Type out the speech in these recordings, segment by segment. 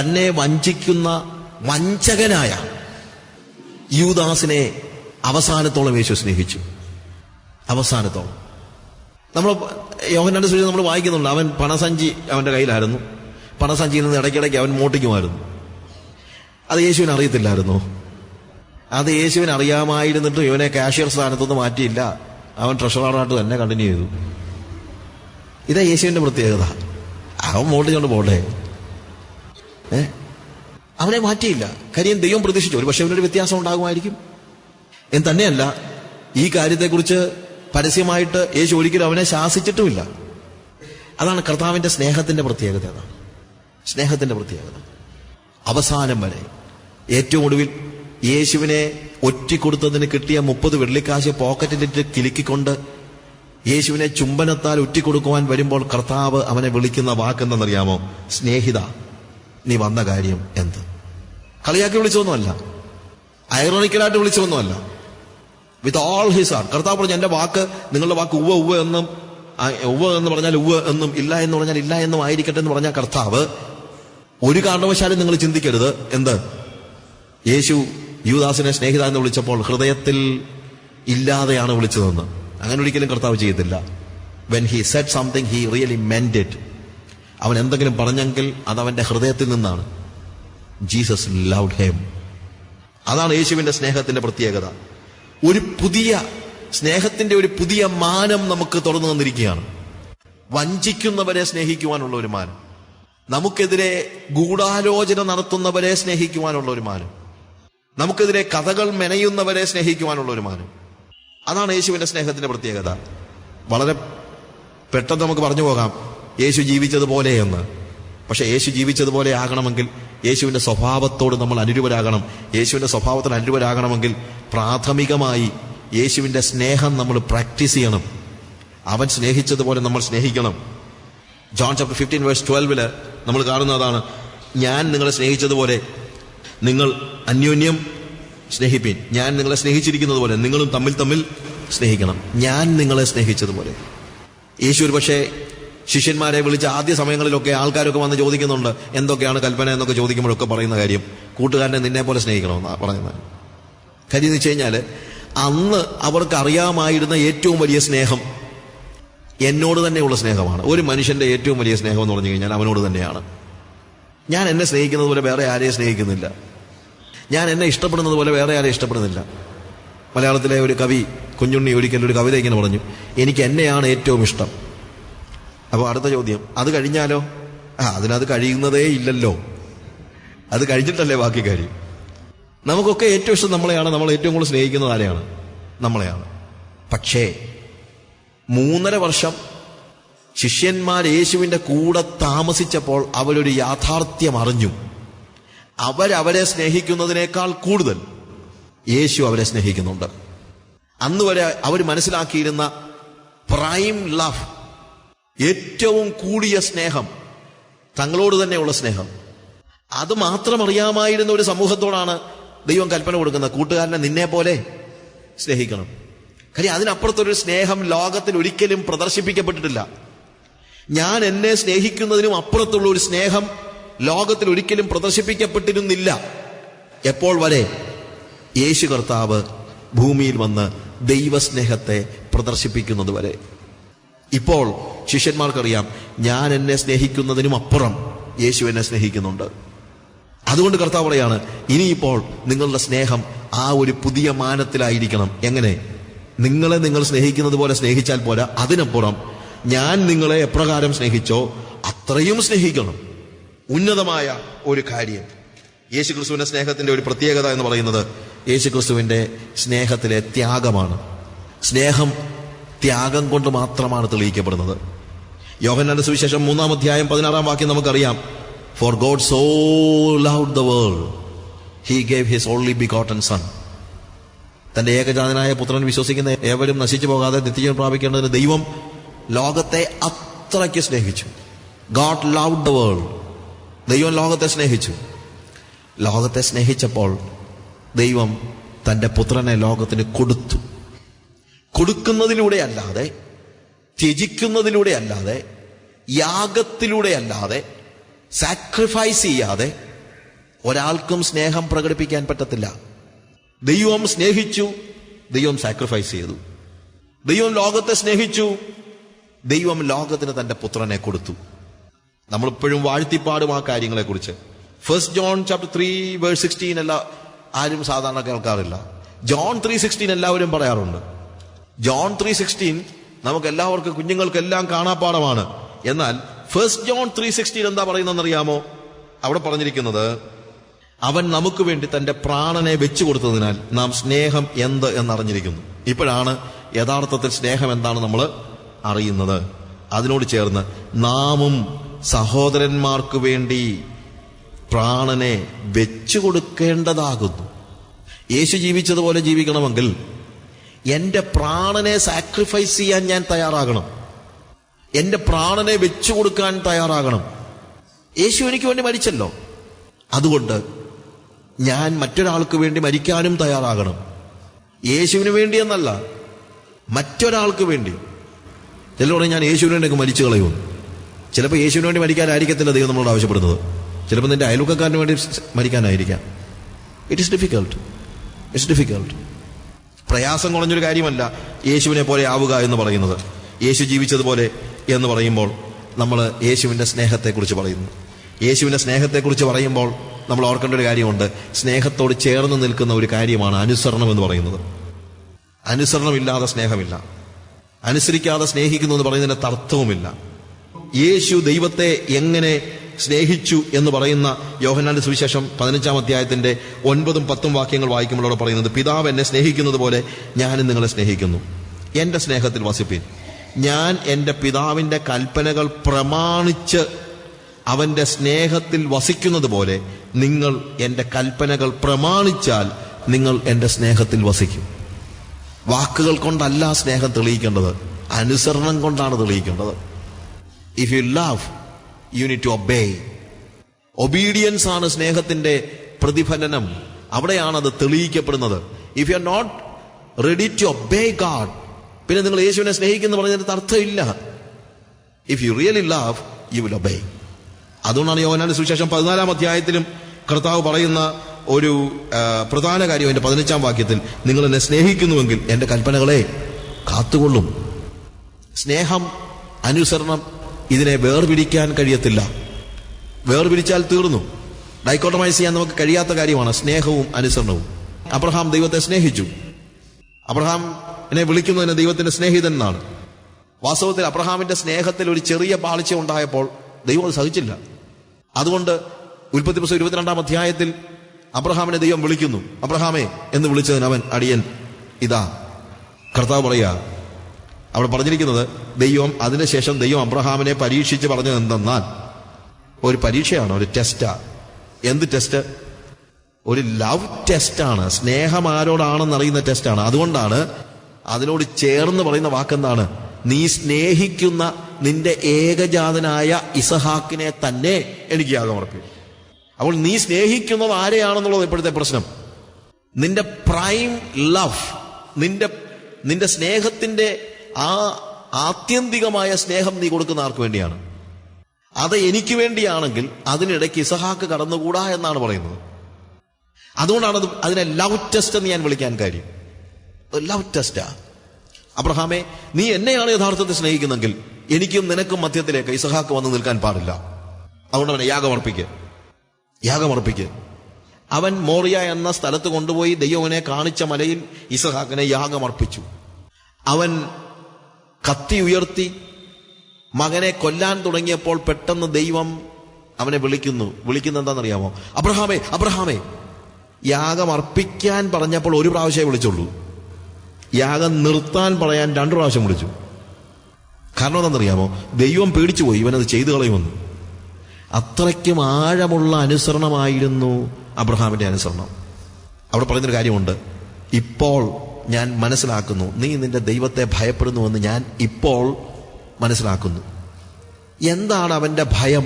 തന്നെ വഞ്ചിക്കുന്ന വഞ്ചകനായ യൂദാസിനെ അവസാനത്തോളം യേശു സ്നേഹിച്ചു. അവസാനത്തോളം. നമ്മൾ യോഹനാന്റെ സൂചന നമ്മൾ വായിക്കുന്നുണ്ട്. അവൻ പണസഞ്ചി അവന്റെ കയ്യിലായിരുന്നു. പണസഞ്ചിയിൽ നിന്ന് ഇടയ്ക്കിടയ്ക്ക് അവൻ മോട്ടിക്കുമായിരുന്നു അത് യേശുവിന് അറിയത്തില്ലായിരുന്നു. അത് യേശുവിന് അറിയാമായിരുന്നിട്ടും ഇവനെ കാഷ്യർ സ്ഥാനത്തൊന്നും മാറ്റിയില്ല. അവൻ ട്രഷറാറായിട്ട് തന്നെ കണ്ടിന്യൂ ചെയ്തു. ഇതാ യേശുവിന്റെ പ്രത്യേകത. അവൻ മോട്ടിച്ചുകൊണ്ട് പോട്ടെ ഏ? അവനെ മാറ്റിയില്ല. കാര്യം ദൈവം പ്രതീക്ഷിച്ചു. ഒരു പക്ഷെ അവനൊരു വ്യത്യാസം ഉണ്ടാകുമായിരിക്കും. എന്ന് തന്നെയല്ല ഈ കാര്യത്തെക്കുറിച്ച് പരസ്യമായിട്ട് യേശു ഒരിക്കലും അവനെ ശാസിച്ചിട്ടുമില്ല. അതാണ് കർത്താവിന്റെ സ്നേഹത്തിന്റെ പ്രത്യേകത. അതാണ് സ്നേഹത്തിന്റെ പ്രത്യേകത. അവസാനം വരെ ഏറ്റവും ഒടുവിൽ യേശുവിനെ ഒറ്റിക്കൊടുത്തതിന് കിട്ടിയ മുപ്പത് വെള്ളിക്കാശ് പോക്കറ്റിലിട്ട് കിലുക്കിക്കൊണ്ട് യേശുവിനെ ചുംബനത്താൽ ഒറ്റിക്കൊടുക്കുവാൻ വരുമ്പോൾ കർത്താവ് അവനെ വിളിക്കുന്ന വാക്കെന്തെന്നറിയാമോ? സ്നേഹിത. നീ വന്ന കാര്യം എന്ത്? കളിയാക്കി വിളിച്ചൊന്നുമല്ല. ഐറോണിക്കലായിട്ട് വിളിച്ചൊന്നുമല്ല. വിത്ത് ഓൾ ഹിസ് ആർ കർത്താവ് പറഞ്ഞു എന്റെ വാക്ക് നിങ്ങളുടെ വാക്ക് ഉവ്വ ഉവ്വ എന്നും ഉവ ഉവ്വ എന്ന് പറഞ്ഞാൽ ഉവ്വ എന്നും ഇല്ല എന്ന് പറഞ്ഞാൽ ഇല്ല എന്നും ആയിരിക്കട്ടെ എന്ന് പറഞ്ഞ കർത്താവ് ഒരു കാരണവശാലും നിങ്ങൾ ചിന്തിക്കരുത്. എന്ത്? യേശു യൂദാസിനെ സ്നേഹിത എന്ന് വിളിച്ചപ്പോൾ ഹൃദയത്തിൽ ഇല്ലാതെയാണ് വിളിച്ചതെന്ന്. അങ്ങനെ ഒരിക്കലും കർത്താവ് ചെയ്യത്തില്ല when he said something he really meant it അവൻ എന്തെങ്കിലും പറഞ്ഞെങ്കിൽ അത് അവന്റെ ഹൃദയത്തിൽ നിന്നാണ്. Jesus loved him. അതാണ് യേശുവിന്റെ സ്നേഹത്തിന്റെ പ്രത്യേകത. ഒരു പുതിയ സ്നേഹത്തിന്റെ ഒരു പുതിയ മാനം നമുക്ക് തുറന്നു തന്നിരിക്കുകയാണ്. വഞ്ചിക്കുന്നവരെ സ്നേഹിക്കുവാനുള്ള ഒരു മാനം. നമുക്കെതിരെ ഗൂഢാലോചന നടത്തുന്നവരെ സ്നേഹിക്കുവാനുള്ള ഒരു മാനം. നമുക്കെതിരെ കഥകൾ മെനയുന്നവരെ സ്നേഹിക്കുവാനുള്ള ഒരു മാനം. അതാണ് യേശുവിന്റെ സ്നേഹത്തിന്റെ പ്രത്യേകത. വളരെ പെട്ടെന്ന് നമുക്ക് പറഞ്ഞു പോകാം. യേശു ജീവിച്ചതുപോലെ എന്ന് പക്ഷെ യേശു ജീവിച്ചതുപോലെ ആകണമെങ്കിൽ യേശുവിന്റെ സ്വഭാവത്തോട് നമ്മൾ അനുരൂപരാകണം. യേശുവിന്റെ സ്വഭാവത്തിന് അനുരൂപരാകണമെങ്കിൽ പ്രാഥമികമായി യേശുവിന്റെ സ്നേഹം നമ്മൾ പ്രാക്ടീസ് ചെയ്യണം. അവൻ സ്നേഹിച്ചതുപോലെ നമ്മൾ സ്നേഹിക്കണം. ജോൺ ചാപ്റ്റർ ഫിഫ്റ്റീൻ വേഴ്സ് ട്വൽവിൽ നമ്മൾ കാണുന്നതാണ് ഞാൻ നിങ്ങളെ സ്നേഹിച്ചതുപോലെ നിങ്ങൾ അന്യോന്യം സ്നേഹിപ്പീൻ. ഞാൻ നിങ്ങളെ സ്നേഹിച്ചിരിക്കുന്നത് പോലെ നിങ്ങളും തമ്മിൽ തമ്മിൽ സ്നേഹിക്കണം. ഞാൻ നിങ്ങളെ സ്നേഹിച്ചതുപോലെ. യേശു ഒരു പക്ഷേ ശിഷ്യന്മാരെ വിളിച്ച ആദ്യ സമയങ്ങളിലൊക്കെ ആൾക്കാരൊക്കെ വന്ന് ചോദിക്കുന്നുണ്ട് എന്തൊക്കെയാണ് കൽപ്പന എന്നൊക്കെ ചോദിക്കുമ്പോഴൊക്കെ പറയുന്ന കാര്യം കൂട്ടുകാരനെ നിന്നെ പോലെ സ്നേഹിക്കണമെന്നാണ് പറയുന്നത്. കാര്യം എന്ന് വെച്ച് കഴിഞ്ഞാൽ അന്ന് അവർക്ക് അറിയാമായിരുന്ന ഏറ്റവും വലിയ സ്നേഹം എന്നോട് തന്നെയുള്ള സ്നേഹമാണ്. ഒരു മനുഷ്യന്റെ ഏറ്റവും വലിയ സ്നേഹം എന്ന് പറഞ്ഞു കഴിഞ്ഞാൽ അവനോട് തന്നെയാണ്. ഞാൻ എന്നെ സ്നേഹിക്കുന്നത് പോലെ വേറെ ആരെയും സ്നേഹിക്കുന്നില്ല. ഞാൻ എന്നെ ഇഷ്ടപ്പെടുന്നത് പോലെ വേറെ ആരെയും ഇഷ്ടപ്പെടുന്നില്ല. മലയാളത്തിലെ ഒരു കവി കുഞ്ഞുണ്ണി ഒരിക്കൽ ഒരു കവിത ഇങ്ങനെ പറഞ്ഞു എനിക്ക് എന്നെയാണ് ഏറ്റവും ഇഷ്ടം. അപ്പോൾ അടുത്ത ചോദ്യം അത് കഴിഞ്ഞാലോ? ആ അതിനത് കഴിയുന്നതേ ഇല്ലല്ലോ. അത് കഴിഞ്ഞിട്ടല്ലേ ബാക്കി കാര്യം. നമുക്കൊക്കെ ഏറ്റവും ഇഷ്ടം നമ്മളെയാണ് നമ്മൾ ഏറ്റവും കൂടുതൽ സ്നേഹിക്കുന്നത് ആരെയാണ്? നമ്മളെയാണ്. പക്ഷേ മൂന്നര വർഷം ശിഷ്യന്മാർ യേശുവിന്റെ കൂടെ താമസിച്ചപ്പോൾ അവരൊരു യാഥാർത്ഥ്യം അറിഞ്ഞു. അവരവരെ സ്നേഹിക്കുന്നതിനേക്കാൾ കൂടുതൽ യേശു അവരെ സ്നേഹിക്കുന്നുണ്ട്. അന്നുവരെ അവർ മനസ്സിലാക്കിയിരുന്ന പ്രൈം ലവ് ഏറ്റവും കൂടിയ സ്നേഹം തങ്ങളോട് തന്നെയുള്ള സ്നേഹം. അത് മാത്രം അറിയാമായിരുന്ന ഒരു സമൂഹത്തോടാണ് ദൈവം കൽപ്പന കൊടുക്കുന്നത്. കൂട്ടുകാരനെ നിന്നെ പോലെ സ്നേഹിക്കണം. കാര്യം അതിനപ്പുറത്തൊരു സ്നേഹം ലോകത്തിൽ ഒരിക്കലും പ്രദർശിപ്പിക്കപ്പെട്ടിട്ടില്ല. ഞാൻ എന്നെ സ്നേഹിക്കുന്നതിനും അപ്പുറത്തുള്ള ഒരു സ്നേഹം ലോകത്തിൽ ഒരിക്കലും പ്രദർശിപ്പിക്കപ്പെട്ടിരുന്നില്ല. എപ്പോൾ വരെ? യേശു കർത്താവ് ഭൂമിയിൽ വന്ന് ദൈവസ്നേഹത്തെ പ്രദർശിപ്പിക്കുന്നത് വരെ ഇപ്പോൾ ശിഷ്യന്മാർക്കറിയാം ഞാൻ എന്നെ സ്നേഹിക്കുന്നതിനും അപ്പുറം യേശു എന്നെ സ്നേഹിക്കുന്നുണ്ട്. അതുകൊണ്ട് കർത്താവ് പറയാണ് ഇനിയിപ്പോൾ നിങ്ങളുടെ സ്നേഹം ആ ഒരു പുതിയ മാനത്തിലായിരിക്കണം. എങ്ങനെ? നിങ്ങളെ നിങ്ങൾ സ്നേഹിക്കുന്നത് പോലെ സ്നേഹിച്ചാൽ പോരാ. അതിനപ്പുറം ഞാൻ നിങ്ങളെ എപ്രകാരം സ്നേഹിച്ചോ അത്രയും സ്നേഹിക്കണം. ഉന്നതമായ ഒരു കാര്യം. യേശുക്രിസ്തുവിന്റെ സ്നേഹത്തിന്റെ ഒരു പ്രത്യേകത എന്ന് പറയുന്നത് യേശുക്രിസ്തുവിന്റെ സ്നേഹത്തിലെ ത്യാഗമാണ്. സ്നേഹം ത്യാഗം കൊണ്ട് മാത്രമാണ് തെളിയിക്കപ്പെടുന്നത്. യോഹന്നാന്റെ സുവിശേഷം മൂന്നാം അധ്യായം പതിനാറാം വാക്യം നമുക്കറിയാം. For God so love the world he gave his only begotten son തന്റെ ഏകജാതനായ പുത്രൻ വിശ്വസിക്കുന്ന ഏവരും നശിച്ചു പോകാതെ നിത്യജീവൻ പ്രാപിക്കേണ്ടതിന് ദൈവം ലോകത്തെ അത്രയ്ക്ക് സ്നേഹിച്ചു. ഗോഡ് ലവ് ദ വേൾഡ് ദൈവം ലോകത്തെ സ്നേഹിച്ചു. ലോകത്തെ സ്നേഹിച്ചപ്പോൾ ദൈവം തന്റെ പുത്രനെ ലോകത്തിന് കൊടുത്തു. കൊടുക്കുന്നതിലൂടെ അല്ലാതെ ത്യജിക്കുന്നതിലൂടെ അല്ലാതെ യാഗത്തിലൂടെ അല്ലാതെ സാക്രിഫൈസ് ചെയ്യാതെ ഒരാൾക്കും സ്നേഹം പ്രകടിപ്പിക്കാൻ പറ്റത്തില്ല. ദൈവം സ്നേഹിച്ചു ദൈവം സാക്രിഫൈസ് ചെയ്തു. ദൈവം ലോകത്തെ സ്നേഹിച്ചു ദൈവം ലോകത്തിന് തന്റെ പുത്രനെ കൊടുത്തു. നമ്മളിപ്പോഴും വാഴ്ത്തിപ്പാടും ആ കാര്യങ്ങളെക്കുറിച്ച്. First John chapter three verse sixteen അല്ല ആരും സാധാരണ കേൾക്കാറില്ല. ജോൺ ത്രീ സിക്സ്റ്റീൻ എല്ലാവരും പറയാറുണ്ട്. ജോൺ ത്രീ സിക്സ്റ്റീൻ നമുക്ക് എല്ലാവർക്കും കുഞ്ഞുങ്ങൾക്കെല്ലാം കാണാപ്പാടമാണ് എന്നാൽ ഫസ്റ്റ് ജോൺ ത്രീ സിക്സ്റ്റീൻ എന്താ പറയുന്നതെന്നറിയാമോ? അവിടെ പറഞ്ഞിരിക്കുന്നത് അവൻ നമുക്ക് വേണ്ടി തന്റെ പ്രാണനെ വെച്ചു കൊടുത്തതിനാൽ നാം സ്നേഹം എന്ത് എന്നറിഞ്ഞിരിക്കുന്നു. ഇപ്പോഴാണ് യഥാർത്ഥത്തിൽ സ്നേഹം എന്താണ് നമ്മൾ അറിയുന്നത്. അതിനോട് ചേർന്ന് നാമും സഹോദരന്മാർക്ക് വേണ്ടി പ്രാണനെ വെച്ചു കൊടുക്കേണ്ടതാകുന്നു യേശു ജീവിച്ചതുപോലെ ജീവിക്കണമെങ്കിൽ എന്റെ പ്രാണനെ സാക്രിഫൈസ് ചെയ്യാൻ ഞാൻ തയ്യാറാകണം. എന്റെ പ്രാണനെ വെച്ചു കൊടുക്കാൻ തയ്യാറാകണം. യേശു എനിക്ക് വേണ്ടി മരിച്ചല്ലോ. അതുകൊണ്ട് ഞാൻ മറ്റൊരാൾക്ക് വേണ്ടി മരിക്കാനും തയ്യാറാകണം. യേശുവിന് വേണ്ടി എന്നല്ല മറ്റൊരാൾക്ക് വേണ്ടി. ചിലർ ഞാൻ യേശുവിന് വേണ്ടി മരിച്ചു കളയുമെന്ന് ചിലപ്പോൾ യേശുവിന് വേണ്ടി മരിക്കാനായിരിക്കത്തില്ല ദൈവം നമ്മളോട് ആവശ്യപ്പെടുന്നത്. ചിലപ്പോൾ നിന്റെ അയൽവക്കക്കാരന് വേണ്ടി മരിക്കാനായിരിക്കാം. It is difficult it's difficult പ്രയാസം കുറഞ്ഞൊരു കാര്യമല്ല യേശുവിനെ പോലെ ആവുക എന്ന് പറയുന്നത്. യേശു ജീവിച്ചതുപോലെ എന്ന് പറയുമ്പോൾ നമ്മൾ യേശുവിന്റെ സ്നേഹത്തെക്കുറിച്ച് പറയുന്നു. യേശുവിന്റെ സ്നേഹത്തെക്കുറിച്ച് പറയുമ്പോൾ നമ്മൾ ഓർക്കേണ്ട ഒരു കാര്യമുണ്ട്. സ്നേഹത്തോട് ചേർന്ന് നിൽക്കുന്ന ഒരു കാര്യമാണ് അനുസരണം എന്ന് പറയുന്നത്. അനുസരണമില്ലാതെ സ്നേഹമില്ല. അനുസരിക്കാതെ സ്നേഹിക്കുന്നു എന്ന് പറയുന്നതിന്റെ തർത്ഥവുമില്ല യേശു ദൈവത്തെ എങ്ങനെ സ്നേഹിച്ചു എന്ന് പറയുന്ന യോഹന്നാന്റെ സുവിശേഷം പതിനഞ്ചാം അധ്യായത്തിന്റെ ഒൻപതും പത്തും വാക്യങ്ങൾ വായിക്കുമ്പോഴോട് പറയുന്നത് പിതാവ് എന്നെ സ്നേഹിക്കുന്നത് പോലെ ഞാനും നിങ്ങളെ സ്നേഹിക്കുന്നു. എന്റെ സ്നേഹത്തിൽ വസിപ്പിൻ. ഞാൻ എന്റെ പിതാവിന്റെ കൽപ്പനകൾ പ്രമാണിച്ച് അവന്റെ സ്നേഹത്തിൽ വസിക്കുന്നത് പോലെ നിങ്ങൾ എന്റെ കൽപ്പനകൾ പ്രമാണിച്ചാൽ നിങ്ങൾ എന്റെ സ്നേഹത്തിൽ വസിക്കും. വാക്കുകൾ കൊണ്ടല്ല സ്നേഹം തെളിയിക്കേണ്ടത് അനുസരണം കൊണ്ടാണ് തെളിയിക്കേണ്ടത്. If you love you need to obey obedience ആണ് സ്നേഹത്തിന്റെ പ്രതിഫലനം. അവിടെയാണ് അത് തെളിയിക്കപ്പെടുന്നത്. If you are not ready to obey God പിന്നെ നിങ്ങൾ യേശുവിനെ സ്നേഹിക്കുന്നു പറഞ്ഞതിന് അർത്ഥമില്ല. If you really love you will obey അതുകൊണ്ടാണ് യോഹനാന്റെ സുവിശേഷം പതിനാലാം അധ്യായത്തിലും കർത്താവ് പറയുന്ന ഒരു പ്രധാന കാര്യം എന്റെ പതിനഞ്ചാം വാക്യത്തിൽ. നിങ്ങൾ എന്നെ സ്നേഹിക്കുന്നുവെങ്കിൽ എന്റെ കൽപ്പനകളെ കാത്തുകൊള്ളും. സ്നേഹം അനുസരണം ഇതിനെ വേർപിരിക്കാൻ കഴിയത്തില്ല. വേർപിരിച്ചാൽ തീർന്നു. ഡൈക്കോട്ടമൈസ് ചെയ്യാൻ നമുക്ക് കഴിയാത്ത കാര്യമാണ് സ്നേഹവും അനുസരണവും. അബ്രഹാം ദൈവത്തെ സ്നേഹിച്ചു. അബ്രഹാം എന്നെ വിളിക്കുന്നതിന് ദൈവത്തിന്റെ സ്നേഹിതൻ എന്നാണ് വാസ്തവത്തിൽ അബ്രഹാമിന്റെ സ്നേഹത്തിൽ ഒരു ചെറിയ പാളിച്ച ഉണ്ടായപ്പോൾ ദൈവം അത് സഹിച്ചില്ല. അതുകൊണ്ട് ഉൽപ്പത്തി പുസ്തകം ഇരുപത്തിരണ്ടാം അധ്യായത്തിൽ അബ്രഹാമിനെ ദൈവം വിളിക്കുന്നു. അബ്രഹാമേ എന്ന് വിളിച്ചതിന് അവൻ അടിയൻ ഇതാ കർത്താവ് പറയാ അവിടെ പറഞ്ഞിരിക്കുന്നത് ദൈവം അതിനുശേഷം ദൈവം അബ്രഹാമിനെ പരീക്ഷിച്ച് പറഞ്ഞത് എന്തെന്നാൽ ഒരു പരീക്ഷയാണ് ഒരു ടെസ്റ്റാ. എന്ത് ടെസ്റ്റ്? ഒരു ലവ് ടെസ്റ്റാണ്. സ്നേഹം ആരോടാണെന്ന് അറിയുന്ന ടെസ്റ്റാണ്. അതുകൊണ്ടാണ് അതിനോട് ചേർന്ന് പറയുന്ന വാക്കെന്താണ്? നീ സ്നേഹിക്കുന്ന നിന്റെ ഏകജാതനായ ഇസഹാക്കിനെ തന്നെ എനിക്ക് യാഗം ഉറപ്പിക്കും അപ്പോൾ നീ സ്നേഹിക്കുന്നത് ആരെയാണെന്നുള്ളത് ഇപ്പോഴത്തെ പ്രശ്നം. നിന്റെ പ്രൈം ലവ് നിന്റെ നിന്റെ സ്നേഹത്തിന്റെ ആ ആത്യന്തികമായ സ്നേഹം നീ കൊടുക്കുന്ന ആർക്ക് വേണ്ടിയാണ്? അത് എനിക്ക് വേണ്ടിയാണെങ്കിൽ അതിനിടയ്ക്ക് ഇസഹാക്ക് കടന്നുകൂടാ എന്നാണ് പറയുന്നത്. അതുകൊണ്ടാണ് അത് അതിനെ ലവ് ടെസ്റ്റ് എന്ന് ഞാൻ വിളിക്കാൻ കാര്യം. ലവ് ടെസ്റ്റാ അബ്രഹാമേ നീ എന്നെയാണ് യഥാർത്ഥത്തിൽ സ്നേഹിക്കുന്നെങ്കിൽ എനിക്കും നിനക്കും മധ്യത്തിലേക്ക് ഇസഹാക്ക് വന്ന് നിൽക്കാൻ പാടില്ല. അതുകൊണ്ട് അവനെ യാഗമർപ്പിക്ക് യാഗമർപ്പിക്ക് അവൻ മോറിയ എന്ന സ്ഥലത്ത് കൊണ്ടുപോയി ദൈവവനെ കാണിച്ച മലയിൽ ഇസഹാക്കിനെ യാഗമർപ്പിച്ചു അവൻ കത്തി ഉയർത്തി മകനെ കൊല്ലാൻ തുടങ്ങിയപ്പോൾ പെട്ടെന്ന് ദൈവം അവനെ വിളിക്കുന്നു. വിളിക്കുന്ന എന്താണെന്നറിയാമോ? അബ്രഹാമേ അബ്രഹാമേ. യാഗം അർപ്പിക്കാൻ പറഞ്ഞപ്പോൾ ഒരു പ്രാവശ്യമേ വിളിച്ചുള്ളൂ. യാഗം നിർത്താൻ പറയാൻ രണ്ടു പ്രാവശ്യം വിളിച്ചു. കാരണം എന്താണെന്നറിയാമോ? ദൈവം പേടിച്ചു പോയി ഇവനത് ചെയ്തു കളയുമെന്ന്. അത്രയ്ക്കും ആഴമുള്ള അനുസരണമായിരുന്നു അബ്രഹാമിന്റെ അനുസരണം. അവിടെ പറയുന്നൊരു കാര്യമുണ്ട്. ഇപ്പോൾ ഞാൻ മനസ്സിലാക്കുന്നു. നീ നിന്റെ ദൈവത്തെ ഭയപ്പെടുന്നുവെന്ന് ഞാൻ ഇപ്പോൾ മനസ്സിലാക്കുന്നു. എന്താണ് അവന്റെ ഭയം?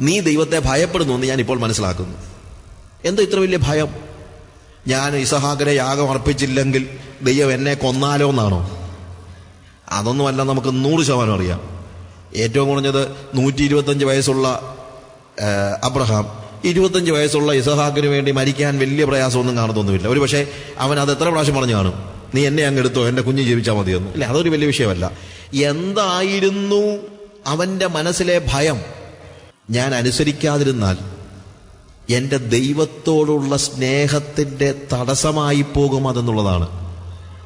നീ ദൈവത്തെ ഭയപ്പെടുന്നുവെന്ന് ഞാൻ ഇപ്പോൾ മനസ്സിലാക്കുന്നു. എന്താ ഇത്ര വലിയ ഭയം? ഞാൻ ഇസഹാക്കിനെ യാഗം അർപ്പിച്ചില്ലെങ്കിൽ ദൈവം എന്നെ കൊന്നാലോ എന്നാണോ? അതൊന്നുമല്ല നമുക്ക് നൂറ് ശതമാനം അറിയാം. ഏറ്റവും കുറഞ്ഞത് നൂറ്റി ഇരുപത്തഞ്ച് വയസ്സുള്ള അബ്രഹാം ഇരുപത്തഞ്ച് വയസ്സുള്ള ഇസഹാക്കിന് വേണ്ടി മരിക്കാൻ വലിയ പ്രയാസമൊന്നും കാണത്തൊന്നുമില്ല ഒരു പക്ഷേ അവൻ അത് എത്ര പ്രാവശ്യം പറഞ്ഞു കാണും? നീ എന്നെ അങ്ങ് എടുത്തോ? എന്റെ കുഞ്ഞ് ജീവിച്ചാൽ മതിയെന്ന്. അല്ലെ അതൊരു വലിയ വിഷയമല്ല. എന്തായിരുന്നു അവന്റെ മനസ്സിലെ ഭയം? ഞാൻ അനുസരിക്കാതിരുന്നാൽ എന്റെ ദൈവത്തോടുള്ള സ്നേഹത്തിന്റെ തടസ്സമായി പോകും അതെന്നുള്ളതാണ്.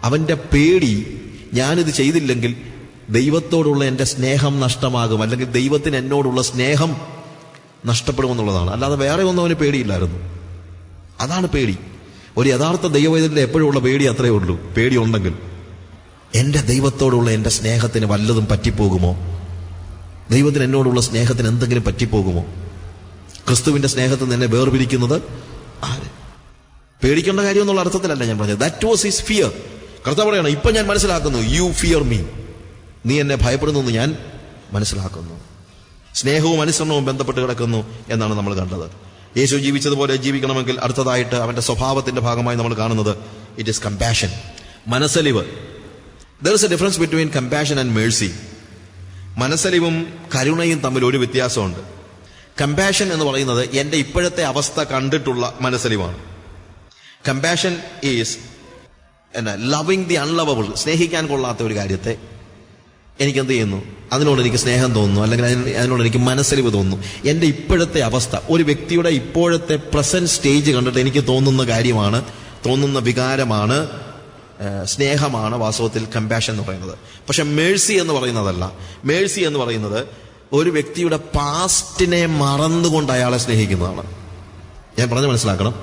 അവന്റെ പേടി ഞാനിത് ചെയ്തില്ലെങ്കിൽ ദൈവത്തോടുള്ള എന്റെ സ്നേഹം നഷ്ടമാകും. അല്ലെങ്കിൽ ദൈവത്തിന് എന്നോടുള്ള സ്നേഹം നഷ്ടപ്പെടുമെന്നുള്ളതാണ്. അല്ലാതെ വേറെ ഒന്നും അവന് പേടിയില്ലായിരുന്നു. അതാണ് പേടി. ഒരു യഥാർത്ഥ ദൈവവേദനയിൽ എപ്പോഴുള്ള പേടി അത്രയേ ഉള്ളൂ. പേടി ഉണ്ടെങ്കിൽ എന്റെ ദൈവത്തോടുള്ള എന്റെ സ്നേഹത്തിന് വല്ലതും പറ്റിപ്പോകുമോ? ദൈവത്തിന് എന്നോടുള്ള സ്നേഹത്തിന് എന്തെങ്കിലും പറ്റിപ്പോകുമോ? ക്രിസ്തുവിന്റെ സ്നേഹത്തിൽ നിന്നെ വേർപിരിക്കുന്നത് ആര്? പേടിക്കേണ്ട കാര്യം എന്നുള്ള അർത്ഥത്തിലല്ല ഞാൻ പറഞ്ഞത്. ദാറ്റ് വാസ് ഹിസ് ഫിയർ കർത്താവ് പറയണം ഇപ്പം ഞാൻ മനസ്സിലാക്കുന്നു. യു ഫിയർ മീ നീ എന്നെ ഭയപ്പെടുന്നു എന്ന് ഞാൻ മനസ്സിലാക്കുന്നു. സ്നേഹവും അനുസരണവും ബന്ധപ്പെട്ട് കിടക്കുന്നു എന്നാണ് നമ്മൾ കണ്ടത്. യേശു ജീവിച്ചതുപോലെ ജീവിക്കണമെങ്കിൽ അടുത്തതായിട്ട് അവന്റെ സ്വഭാവത്തിന്റെ ഭാഗമായി നമ്മൾ കാണുന്നത് it is compassion മനസ്സലിവ്. There is a difference between compassion and mercy മനസ്സലിവും കരുണയും തമ്മിൽ ഒരു വ്യത്യാസമുണ്ട്. കമ്പാഷൻ എന്ന് പറയുന്നത് എന്റെ ഇപ്പോഴത്തെ അവസ്ഥ കണ്ടിട്ടുള്ള മനസ്സലിവാണ്. കമ്പാഷൻ ഈസ് എന്നാ ലവിങ് ദി അൺലവബിൾ സ്നേഹിക്കാൻ കൊള്ളാത്ത ഒരു കാര്യത്തെ എനിക്ക് എന്ത് ചെയ്യുന്നു? അതിനോട് എനിക്ക് സ്നേഹം തോന്നുന്നു. അല്ലെങ്കിൽ അതിനോട് എനിക്ക് മനസ്സലിവ് തോന്നുന്നു. എന്റെ ഇപ്പോഴത്തെ അവസ്ഥ ഒരു വ്യക്തിയുടെ ഇപ്പോഴത്തെ പ്രസന്റ് സ്റ്റേജ് കണ്ടിട്ട് എനിക്ക് തോന്നുന്ന കാര്യമാണ് തോന്നുന്ന വികാരമാണ് സ്നേഹമാണ് വാസ്തവത്തിൽ കമ്പാഷൻ എന്ന് പറയുന്നത്. പക്ഷെ മേഴ്സി എന്ന് പറയുന്നതല്ല. മേഴ്സി എന്ന് പറയുന്നത് ഒരു വ്യക്തിയുടെ പാസ്റ്റിനെ മറന്നുകൊണ്ട് അയാളെ സ്നേഹിക്കുന്നതാണ്. ഞാൻ പറഞ്ഞു മനസ്സിലാക്കണം?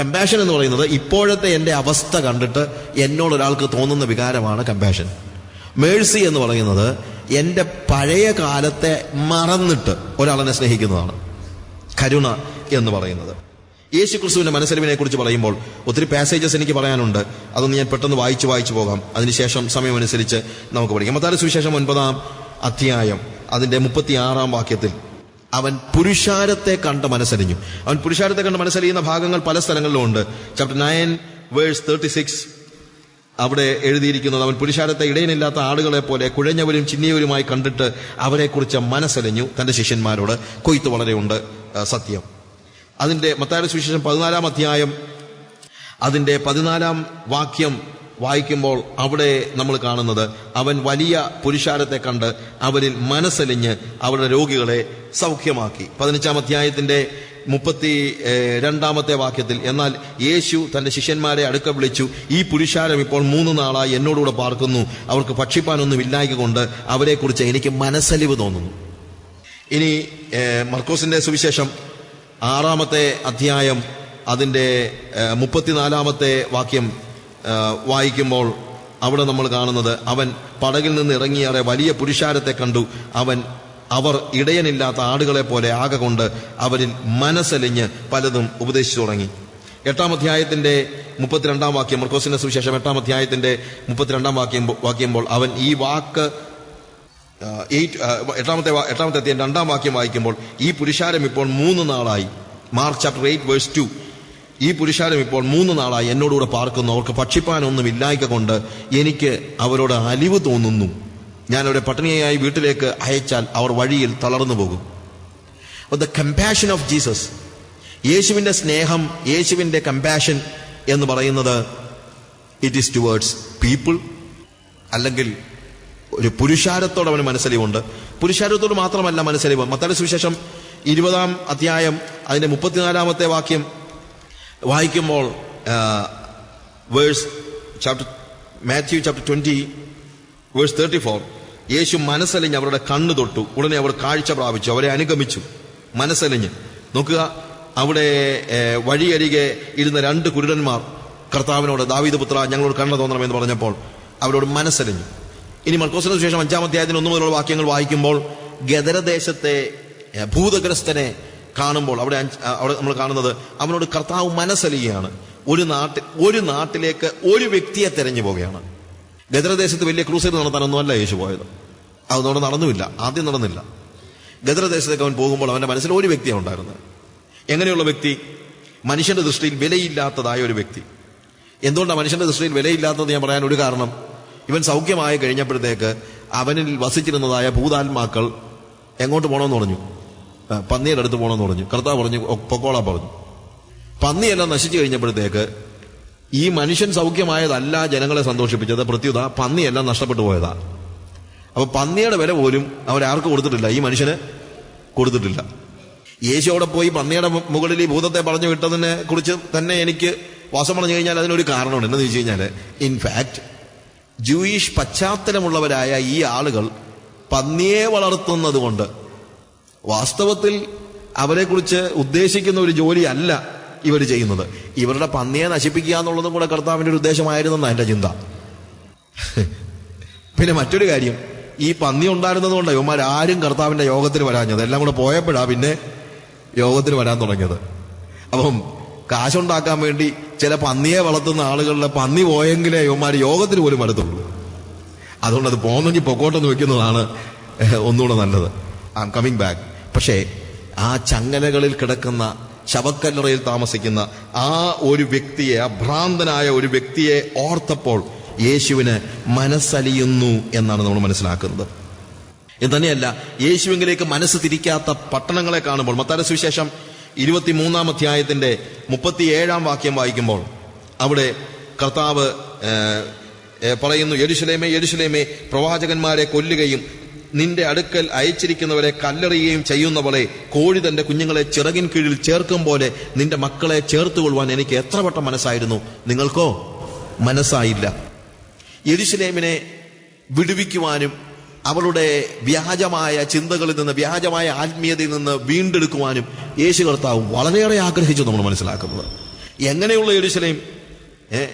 കമ്പാഷൻ എന്ന് പറയുന്നത് ഇപ്പോഴത്തെ എന്റെ അവസ്ഥ കണ്ടിട്ട് എന്നോട് ഒരാൾക്ക് തോന്നുന്ന വികാരമാണ് കമ്പാഷൻ മേഴ്സി എന്ന് പറയുന്നത് എന്റെ പഴയ കാലത്തെ മറന്നിട്ട് ഒരാളെന്നെ സ്നേഹിക്കുന്നതാണ്. കരുണ എന്ന് പറയുന്നത്. യേശു ക്രിസ്തുവിന്റെ മനസ്സലിവിനെ കുറിച്ച് പറയുമ്പോൾ ഒത്തിരി പാസേജസ് എനിക്ക് പറയാനുണ്ട്. അതൊന്ന് ഞാൻ പെട്ടെന്ന് വായിച്ചു വായിച്ചു പോകാം. അതിനുശേഷം സമയമനുസരിച്ച് നമുക്ക് പഠിക്കാം. മത്താര സുവിശേഷം ഒൻപതാം അധ്യായം അതിന്റെ മുപ്പത്തിയാറാം വാക്യത്തിൽ അവൻ പുരുഷാരത്തെ കണ്ട് മനസ്സലിഞ്ഞു. അവൻ പുരുഷാരത്തെ കണ്ട് മനസ്സലിയുന്ന ഭാഗങ്ങൾ പല സ്ഥലങ്ങളിലും ഉണ്ട്. Chapter nine verse thirty six അവിടെ എഴുതിയിരിക്കുന്നത് അവൻ പുരുഷാരത്തെ ഇടയനില്ലാത്ത ആളുകളെ പോലെ കുഴഞ്ഞവരും ചിന്നിയവരുമായി കണ്ടിട്ട് അവരെക്കുറിച്ച് മനസ്സലിഞ്ഞു തന്റെ ശിഷ്യന്മാരോട് കൊയ്ത്ത് വളരെയുണ്ട് സത്യം. അതിന്റെ മത്തായുടെ സുവിശേഷം പതിനാലാം അധ്യായം അതിന്റെ പതിനാലാം വാക്യം വായിക്കുമ്പോൾ അവിടെ നമ്മൾ കാണുന്നത് അവൻ വലിയ പുരുഷാരത്തെ കണ്ട് അവരിൽ മനസ്സലിഞ്ഞ് അവരുടെ രോഗികളെ സൗഖ്യമാക്കി. പതിനഞ്ചാം അധ്യായത്തിന്റെ മുപ്പത്തി രണ്ടാമത്തെ വാക്യത്തിൽ എന്നാൽ യേശു തന്റെ ശിഷ്യന്മാരെ അടുക്ക വിളിച്ചു ഈ പുരുഷാരം ഇപ്പോൾ മൂന്ന് നാളായി എന്നോടുകൂടെ പാർക്കുന്നു. അവർക്ക് ഭക്ഷിപ്പാനൊന്നും ഇല്ലായ്ക കൊണ്ട് അവരെക്കുറിച്ച് എനിക്ക് മനസ്സലിവ് തോന്നുന്നു. ഇനി മർക്കോസിന്റെ സുവിശേഷം ആറാമത്തെ അധ്യായം അതിന്റെ മുപ്പത്തിനാലാമത്തെ വാക്യം വായിക്കുമ്പോൾ അവിടെ നമ്മൾ കാണുന്നത് അവൻ പടകിൽ നിന്ന് ഇറങ്ങിയേറെ വലിയ പുരുഷാരത്തെ കണ്ടു. അവൻ അവർ ഇടയനില്ലാത്ത ആടുകളെ പോലെ ആകെ കൊണ്ട് അവരിൽ മനസ്സലിഞ്ഞ് പലതും ഉപദേശിച്ചു തുടങ്ങി. എട്ടാം അധ്യായത്തിന്റെ മുപ്പത്തിരണ്ടാം വാക്യം മർക്കോസിന്റെ സുവിശേഷം എട്ടാം അധ്യായത്തിന്റെ മുപ്പത്തിരണ്ടാം വാക്യം വാക്യമ്പോൾ അവൻ ഈ വാക്ക് എട്ടാമത്തെ എട്ടാമത്തെ അധ്യായം രണ്ടാം വാക്യം വായിക്കുമ്പോൾ ഈ പുരുഷാരം ഇപ്പോൾ മൂന്ന് നാളായി. Mark chapter eight verse two. ഈ പുരുഷാരം ഇപ്പോൾ മൂന്ന് നാളായി എന്നോടുകൂടെ പാർക്കുന്നു. അവർക്ക് ഭക്ഷിപ്പാനൊന്നും ഇല്ലായ്ക കൊണ്ട് എനിക്ക് അവരോട് അലിവ് തോന്നുന്നു. ഞാൻ അവരെ പട്ടിണിയായി വീട്ടിലേക്ക് അയച്ചാൽ അവർ വഴിയിൽ തളർന്നു പോകും. ദ കമ്പാഷൻ ഓഫ് ജീസസ് യേശുവിന്റെ സ്നേഹം യേശുവിന്റെ കമ്പാഷൻ എന്ന് പറയുന്നത് ഇറ്റ് ഈസ് ടുവേർഡ്സ് പീപ്പിൾ അല്ലെങ്കിൽ ഒരു പുരുഷാരത്തോട് അവന് മനസ്സലിവുണ്ട്. പുരുഷാരത്തോട് മാത്രമല്ല മനസ്സലിവ്. മത്തയുടെ സുവിശേഷം ഇരുപതാം അധ്യായം അതിന്റെ മുപ്പത്തിനാലാമത്തെ വാക്യം വായിക്കുമ്പോൾ verse chapter Matthew chapter twenty verse thirty four യേശു മനസ്സലിഞ്ഞ് അവരുടെ കണ്ണ് തൊട്ടു. ഉടനെ അവർ കാഴ്ച പ്രാപിച്ചു. അവരെ അനുഗമിച്ചു. മനസ്സലിഞ്ഞ്. നോക്കുക അവിടെ വഴിയരികെ ഇരുന്ന രണ്ട് കുരുടന്മാർ. കർത്താവിനോട് ദാവീദ് പുത്ര ഞങ്ങളോട് കണ്ണു തോന്നണമെന്ന് പറഞ്ഞപ്പോൾ അവരോട് മനസ്സലിഞ്ഞു. ഇനി മർക്കോസിന് ശേഷം അഞ്ചാം അധ്യായത്തിന് ഒന്നു മുതലുള്ള വാക്യങ്ങൾ വായിക്കുമ്പോൾ ഗദരദേശത്തെ ഭൂതഗ്രസ്തനെ കാണുമ്പോൾ അവിടെ അവിടെ നമ്മൾ കാണുന്നത് അവനോട് കർത്താവ് മനസ്സലിയുകയാണ്. ഒരു നാട്ടിൽ ഒരു നാട്ടിലേക്ക് ഒരു വ്യക്തിയെ തെരഞ്ഞു പോവുകയാണ്. ഗദരദേശത്ത് വലിയ ക്രൂസൈഡ് നടത്താനൊന്നുമല്ല യേശു പോയത്. അതൊന്നും നടന്നുമില്ല. ആദ്യം നടന്നില്ല. ഗദ്രദേശത്തേക്ക് അവൻ പോകുമ്പോൾ അവന്റെ മനസ്സിൽ ഒരു വ്യക്തിയാണ് ഉണ്ടായിരുന്നത്. എങ്ങനെയുള്ള വ്യക്തി? മനുഷ്യന്റെ ദൃഷ്ടിയിൽ വിലയില്ലാത്തതായ ഒരു വ്യക്തി. എന്തുകൊണ്ടാണ് മനുഷ്യന്റെ ദൃഷ്ടിയിൽ വിലയില്ലാത്തത് ഞാൻ പറയാൻ ഒരു കാരണം? ഇവൻ സൗഖ്യമായി കഴിഞ്ഞപ്പോഴത്തേക്ക് അവനിൽ വസിച്ചിരുന്നതായ ഭൂതാത്മാക്കൾ എങ്ങോട്ട് പോകണമെന്ന് പറഞ്ഞു. പന്നിയുടെ അടുത്ത് പോകണമെന്ന് പറഞ്ഞു. കർത്താവ് പറഞ്ഞു പൊക്കോള പറഞ്ഞു. പന്നിയെല്ലാം നശിച്ചു കഴിഞ്ഞപ്പോഴത്തേക്ക് ഈ മനുഷ്യൻ സൗഖ്യമായതല്ല ജനങ്ങളെ സന്തോഷിപ്പിച്ചത്. പ്രത്യുത പന്നിയെല്ലാം നഷ്ടപ്പെട്ടു പോയതാ. അപ്പൊ പന്നിയുടെ വില പോലും അവരാർക്ക് കൊടുത്തിട്ടില്ല. ഈ മനുഷ്യന് കൊടുത്തിട്ടില്ല. യേശു അവിടെ പോയി പന്നിയുടെ മുകളിൽ ഈ ഭൂതത്തെ പറഞ്ഞു വിട്ടതിനെ കുറിച്ച് തന്നെ എനിക്ക് വാസം പറഞ്ഞു കഴിഞ്ഞാൽ അതിനൊരു കാരണമുണ്ട്. എന്ന് ചോദിച്ചു കഴിഞ്ഞാൽ ഇൻഫാക്ട് ജൂയിഷ് പശ്ചാത്തലമുള്ളവരായ ഈ ആളുകൾ പന്നിയെ വളർത്തുന്നത് കൊണ്ട് വാസ്തവത്തിൽ അവരെക്കുറിച്ച് ഉദ്ദേശിക്കുന്ന ഒരു ജോലിയല്ല. ഇവർ ചെയ്യുന്നത്. ഇവരുടെ പന്നിയെ നശിപ്പിക്കുക എന്നുള്ളതും കൂടെ കർത്താവിന്റെ ഒരു ഉദ്ദേശമായിരുന്നെന്നാണ് എന്റെ ചിന്ത. പിന്നെ മറ്റൊരു കാര്യം ഈ പന്നി ഉണ്ടായിരുന്നത് കൊണ്ട് ഇവന്മാർ ആരും കർത്താവിന്റെ യോഗത്തിൽ വരാഞ്ഞത്. എല്ലാം കൂടെ പോയപ്പോഴാണ് പിന്നെ യോഗത്തിൽ വരാൻ തുടങ്ങിയത്. അപ്പം കാശുണ്ടാക്കാൻ വേണ്ടി ചില പന്നിയെ വളർത്തുന്ന ആളുകളുടെ പന്നി പോയെങ്കിലേ ഇവന്മാർ യോഗത്തിന് പോലും വരത്തുള്ളൂ. അതുകൊണ്ട് അത് പോകുന്നെങ്കിൽ പൊക്കോട്ടെന്ന് വെക്കുന്നതാണ് ഒന്നുകൂടെ നല്ലത്. ഐ എം കമ്മിങ് ബാക്ക് പക്ഷേ ആ ചങ്ങലകളിൽ കിടക്കുന്ന ശവക്കല്ലറയിൽ താമസിക്കുന്ന ആ ഒരു വ്യക്തിയെ അഭ്രാന്തനായ ഭ്രാന്തനായ ഒരു വ്യക്തിയെ ഓർത്തപ്പോൾ യേശുവിന് മനസ്സലിയുന്നു എന്നാണ് നമ്മൾ മനസ്സിലാക്കുന്നത്. ഇത് തന്നെയല്ല യേശുവിങ്കിലേക്ക് മനസ്സ് തിരിക്കാത്ത പട്ടണങ്ങളെ കാണുമ്പോൾ മത്താര സുവിശേഷം ഇരുപത്തിമൂന്നാം അധ്യായത്തിന്റെ മുപ്പത്തിയേഴാം വാക്യം വായിക്കുമ്പോൾ അവിടെ കർത്താവ് പറയുന്നു യെരുശലേമേ യെരുശലേമേ പ്രവാചകന്മാരെ കൊല്ലുകയും നിന്റെ അടുക്കൽ അയച്ചിരിക്കുന്നവരെ കല്ലെറിയുകയും ചെയ്യുന്നവളെ കോഴി തന്റെ കുഞ്ഞുങ്ങളെ ചിറകിൻ കീഴിൽ ചേർക്കും പോലെ നിന്റെ മക്കളെ ചേർത്തുകൊള്ളുവാൻ എനിക്ക് എത്ര വട്ടം മനസ്സായിരുന്നു. നിങ്ങൾക്കോ? മനസ്സായില്ല. യെരുശലേമിനെ വിടുവിക്കുവാനും അവളുടെ വ്യാജമായ ചിന്തകളിൽ നിന്ന് വ്യാജമായ ആത്മീയതയിൽ നിന്ന് വീണ്ടെടുക്കുവാനും യേശു കർത്താവ് വളരെയേറെ ആഗ്രഹിച്ചു നമ്മൾ മനസ്സിലാക്കുന്നത്. എങ്ങനെയുള്ള യെരുശലേം? ഏ?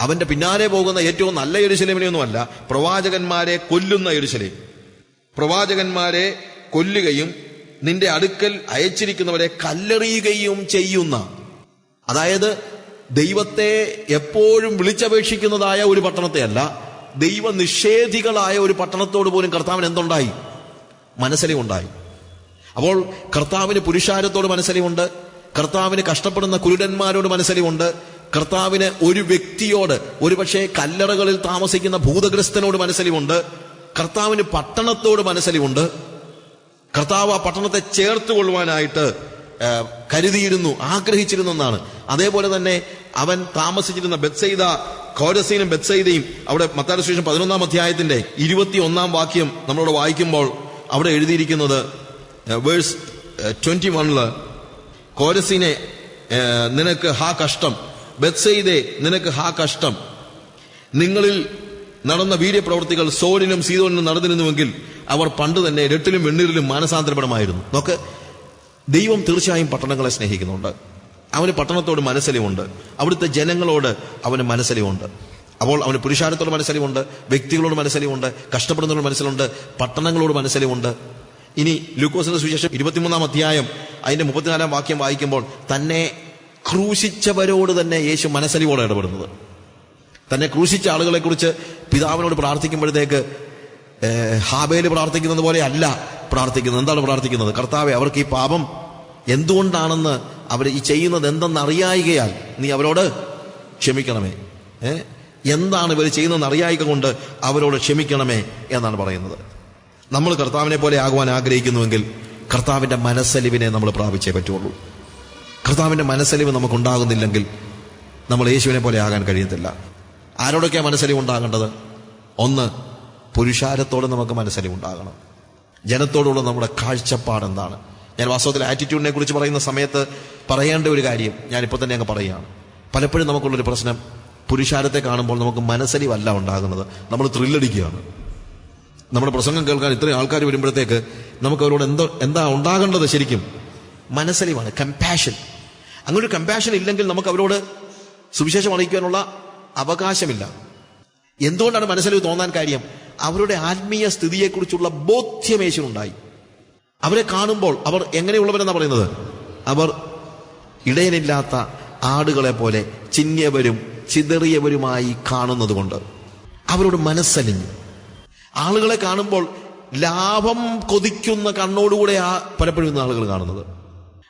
അവന്റെ പിന്നാലെ പോകുന്ന ഏറ്റവും നല്ല യെരുശലേമിനെയൊന്നുമല്ല പ്രവാചകന്മാരെ കൊല്ലുന്ന യെരുശലേം. പ്രവാചകന്മാരെ കൊല്ലുകയും നിന്റെ അടുക്കൽ അയച്ചിരിക്കുന്നവരെ കല്ലെറിയുകയും ചെയ്യുന്ന അതായത് ദൈവത്തെ എപ്പോഴും വിളിച്ചപേക്ഷിക്കുന്നതായ ഒരു പട്ടണത്തെ അല്ല ദൈവ നിഷേധികളായ ഒരു പട്ടണത്തോട് പോലും കർത്താവിന് എന്തുണ്ടായി? മനസ്സലിവുണ്ടായി. അപ്പോൾ കർത്താവിന് പുരുഷാരത്തോട് മനസ്സലിവുണ്ട് കർത്താവിന് കഷ്ടപ്പെടുന്ന കുരുടന്മാരോട് മനസ്സലിവുണ്ട് കർത്താവിന് ഒരു വ്യക്തിയോട് ഒരുപക്ഷെ കല്ലറകളിൽ താമസിക്കുന്ന ഭൂതഗ്രസ്തനോട് മനസ്സലിവുണ്ട് കർത്താവിന് പട്ടണത്തോട് മനസ്സലിവുണ്ട്. കർത്താവ് ആ പട്ടണത്തെ ചേർത്ത് കൊള്ളുവാനായിട്ട് കരുതിയിരുന്നു ആഗ്രഹിച്ചിരുന്നു എന്നാണ് അതേപോലെ തന്നെ അവൻ താമസിച്ചിരുന്ന ബെത്സൈദ കോരസീനും ബെത്സൈദയും അവിടെ മത്താരുടെ ശേഷം പതിനൊന്നാം അധ്യായത്തിന്റെ ഇരുപത്തി ഒന്നാം വാക്യം നമ്മളോട് വായിക്കുമ്പോൾ അവിടെ എഴുതിയിരിക്കുന്നത് വേഴ്സ് ട്വന്റി വണ്ണിൽ കോരസീനെ നിനക്ക് ഹാ കഷ്ടം ബെത്സൈദെ നിനക്ക് ഹാ കഷ്ടം നിങ്ങളിൽ നടന്ന വീര്യപ്രവർത്തികൾ സോലിനും സീതോനും നടന്നിരുന്നുവെങ്കിൽ അവർ പണ്ട് തന്നെ രട്ടിലും വെണ്ണീരിലും മാനസാന്തരപരമായിരുന്നു നോക്ക് ദൈവം തീർച്ചയായും പട്ടണങ്ങളെ സ്നേഹിക്കുന്നുണ്ട്. അവന് പട്ടണത്തോട് മനസ്സലിവുണ്ട്. അവിടുത്തെ ജനങ്ങളോട് അവന് മനസ്സലിവുണ്ട്. അപ്പോൾ അവന് പുരുഷാരത്തോട് മനസ്സലിവുണ്ട് വ്യക്തികളോട് മനസ്സലിവുണ്ട് കഷ്ടപ്പെടുന്നവരോട് മനസ്സിലുണ്ട് പട്ടണങ്ങളോട് മനസ്സലിവുണ്ട്. ഇനി ലൂക്കോസിന്റെ സുവിശേഷം ഇരുപത്തിമൂന്നാം അധ്യായം അതിന്റെ മുപ്പത്തിനാലാം വാക്യം വായിക്കുമ്പോൾ തന്നെ ക്രൂശിച്ചവരോട് തന്നെ യേശു മനസ്സലിവോടെ ഇടപെടുന്നത്. തന്നെ ക്രൂശിച്ച ആളുകളെ കുറിച്ച് പിതാവിനോട് പ്രാർത്ഥിക്കുമ്പോഴത്തേക്ക് ഹാബേൽ പ്രാർത്ഥിക്കുന്നത് പോലെ അല്ല പ്രാർത്ഥിക്കുന്നത്. എന്താണ് പ്രാർത്ഥിക്കുന്നത്? കർത്താവെ അവർക്ക് ഈ പാപം എന്തുകൊണ്ടാണെന്ന് അവർ ഈ ചെയ്യുന്നത് എന്തെന്ന് അറിയായികയാൽ നീ അവരോട് ക്ഷമിക്കണമേ. ഏ എന്താണ് ഇവർ ചെയ്യുന്നതെന്ന് അറിയായിക കൊണ്ട് അവരോട് ക്ഷമിക്കണമേ എന്നാണ് പറയുന്നത്. നമ്മൾ കർത്താവിനെ പോലെ ആകുവാൻ ആഗ്രഹിക്കുന്നുവെങ്കിൽ കർത്താവിന്റെ മനസ്സലിവിനെ നമ്മൾ പ്രാപിച്ചേ പറ്റുള്ളൂ. കർത്താവിന്റെ മനസ്സലിവ് നമുക്കുണ്ടാകുന്നില്ലെങ്കിൽ നമ്മൾ യേശുവിനെ പോലെ ആകാൻ കഴിയത്തില്ല. ആരോടൊക്കെയാണ് മനസ്സലിവ് ഉണ്ടാകേണ്ടത് ഒന്ന് പുരുഷാരത്തോട് നമുക്ക് മനസ്സലിവുണ്ടാകണം. ജനത്തോടുള്ള നമ്മുടെ കാഴ്ചപ്പാട് എന്താണ് ഞാൻ വാസ്തവത്തിൽ ആറ്റിറ്റ്യൂഡിനെ കുറിച്ച് പറയുന്ന സമയത്ത് പറയേണ്ട ഒരു കാര്യം ഞാൻ ഇപ്പോൾ തന്നെ അങ്ങ് പറയുകയാണ്. പലപ്പോഴും നമുക്കുള്ളൊരു പ്രശ്നം പുരുഷാരത്തെ കാണുമ്പോൾ നമുക്ക് മനസ്സലിവല്ല ഉണ്ടാകുന്നത്. നമ്മൾ ത്രില്ലടിക്കുകയാണ്. നമ്മുടെ പ്രസംഗം കേൾക്കാൻ ഇത്രയും ആൾക്കാർ വരുമ്പോഴത്തേക്ക് നമുക്ക് അവരോട് എന്തോ എന്താ ഉണ്ടാകേണ്ടത് ശരിക്കും? മനസ്സലിവാണ് കമ്പാഷൻ അങ്ങനൊരു കമ്പാഷൻ ഇല്ലെങ്കിൽ നമുക്ക് അവരോട് സുവിശേഷം അറിയിക്കാനുള്ള അവകാശമില്ല. എന്തുകൊണ്ടാണ് മനസ്സിൽ തോന്നാൻ കാര്യം? അവരുടെ ആത്മീയ സ്ഥിതിയെക്കുറിച്ചുള്ള ബോധ്യമേശനുണ്ടായി. അവരെ കാണുമ്പോൾ അവർ എങ്ങനെയുള്ളവരെന്നാണ് പറയുന്നത്? അവർ ഇടയനില്ലാത്ത ആടുകളെ പോലെ ചിന്യവരും ചിതറിയവരുമായി കാണുന്നത് കൊണ്ട് അവരോട് മനസ്സലിഞ്ഞു. ആളുകളെ കാണുമ്പോൾ ലാഭം കൊതിക്കുന്ന കണ്ണോടുകൂടെ ആ പലപ്പോഴും ആളുകൾ കാണുന്നത്.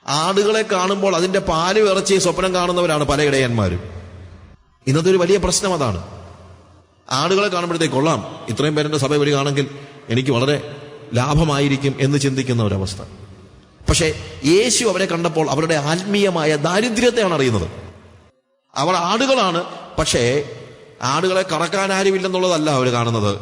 ആടുകളെ കാണുമ്പോൾ അതിന്റെ പാൽ ഇറച്ചി സ്വപ്നം കാണുന്നവരാണ് പല ഇടയന്മാരും. ഇന്നത്തെ ഒരു വലിയ പ്രശ്നം അതാണ്. ആളുകളെ കാണുമ്പോഴത്തേക്ക് കൊള്ളാം. ഇത്രയും പേരുടെ സഭ വരികയാണെങ്കിൽ എനിക്ക് വളരെ ലാഭമായിരിക്കും എന്ന് ചിന്തിക്കുന്ന ഒരവസ്ഥ. പക്ഷേ യേശു അവരെ കണ്ടപ്പോൾ അവരുടെ ആത്മീയമായ ദാരിദ്ര്യത്തെയാണ് അറിയുന്നത്. അവർ ആടുകളാണ് പക്ഷേ ആടുകളെ കറക്കാൻ ആരുമില്ലെന്നുള്ളതല്ല അവർ കാണുന്നത്.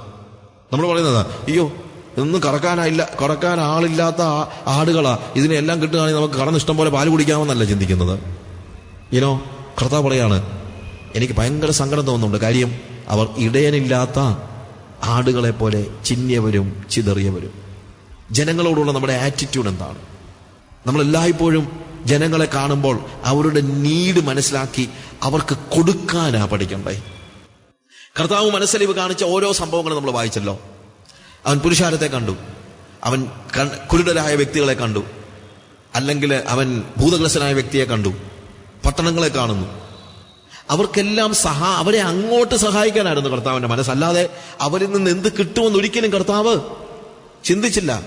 നമ്മൾ പറയുന്നത് അയ്യോ ഇതൊന്നും കറക്കാനായില്ല കറക്കാൻ ആളില്ലാത്ത ആടുകളാ. ഇതിനെല്ലാം കിട്ടുകയാണെങ്കിൽ നമുക്ക് കറന്ന് ഇഷ്ടം പോലെ പാൽ കുടിക്കാമെന്നല്ല ചിന്തിക്കുന്നത്. ഇനോ കർത്താവ് പറയാണ് എനിക്ക് ഭയങ്കര സങ്കടം തോന്നുന്നുണ്ട്. കാര്യം അവർ ഇടയനില്ലാത്ത ആടുകളെ പോലെ ചിന്നിയവരും ചിതറിയവരും. ജനങ്ങളോടുള്ള നമ്മുടെ ആറ്റിറ്റ്യൂഡ് എന്താണ്? നമ്മൾ എല്ലായ്പ്പോഴും ജനങ്ങളെ കാണുമ്പോൾ അവരുടെ നീഡ് മനസ്സിലാക്കി അവർക്ക് കൊടുക്കാനാ പഠിക്കണ്ടേ? കർത്താവ് മനസ്സലിവ് കാണിച്ച ഓരോ സംഭവങ്ങളും നമ്മൾ വായിച്ചല്ലോ. അവൻ പുരുഷാരത്തെ കണ്ടു. അവൻ കുരുടരായ വ്യക്തികളെ കണ്ടു. അല്ലെങ്കിൽ അവൻ ഭൂതഗ്രസ്തനായ വ്യക്തിയെ കണ്ടു. പട്ടണങ്ങളെ കാണുന്നു. അവർക്കെല്ലാം സഹാ അവരെ അങ്ങോട്ട് സഹായിക്കാനായിരുന്നു കർത്താവിന്റെ മനസ്സല്ലാതെ അവരിൽ നിന്ന് എന്ത് കിട്ടുമെന്ന് ഒരിക്കലും കർത്താവ് ചിന്തിച്ചില്ല.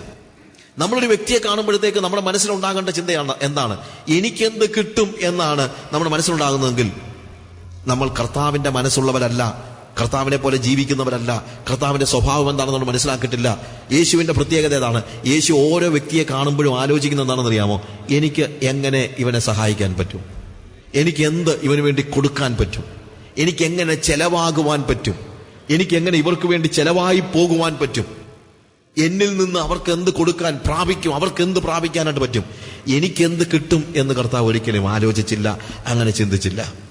നമ്മളൊരു വ്യക്തിയെ കാണുമ്പോഴത്തേക്ക് നമ്മുടെ മനസ്സിലുണ്ടാകേണ്ട ചിന്തയാണ് എന്താണ്? എനിക്കെന്ത് കിട്ടും എന്നാണ് നമ്മുടെ മനസ്സിലുണ്ടാകുന്നതെങ്കിൽ നമ്മൾ കർത്താവിന്റെ മനസ്സുള്ളവരല്ല കർത്താവിനെ പോലെ ജീവിക്കുന്നവരല്ല കർത്താവിന്റെ സ്വഭാവം എന്താണെന്ന് നമ്മൾ മനസ്സിലാക്കിയിട്ടില്ല. യേശുവിന്റെ പ്രത്യേകത ഏതാണ്? യേശു ഓരോ വ്യക്തിയെ കാണുമ്പോഴും ആലോചിക്കുന്ന എന്താണെന്ന് അറിയാമോ എനിക്ക് എങ്ങനെ ഇവനെ സഹായിക്കാൻ പറ്റും? എനിക്ക് എന്ത് ഇവന് വേണ്ടി കൊടുക്കാൻ പറ്റും? എനിക്ക് എങ്ങനെ ചെലവാകുവാൻ പറ്റും? എനിക്ക് എങ്ങനെ ഇവർക്ക് വേണ്ടി ചെലവായി പോകുവാൻ പറ്റും? എന്നിൽ നിന്ന് അവർക്ക് എന്ത് കൊടുക്കാൻ പ്രാപിക്കും? അവർക്ക് എന്ത് പ്രാപിക്കാനായിട്ട് പറ്റും? എനിക്കെന്ത് കിട്ടും എന്ന് കർത്താവ് ഒരിക്കലും ആലോചിച്ചില്ല അങ്ങനെ ചിന്തിച്ചില്ല.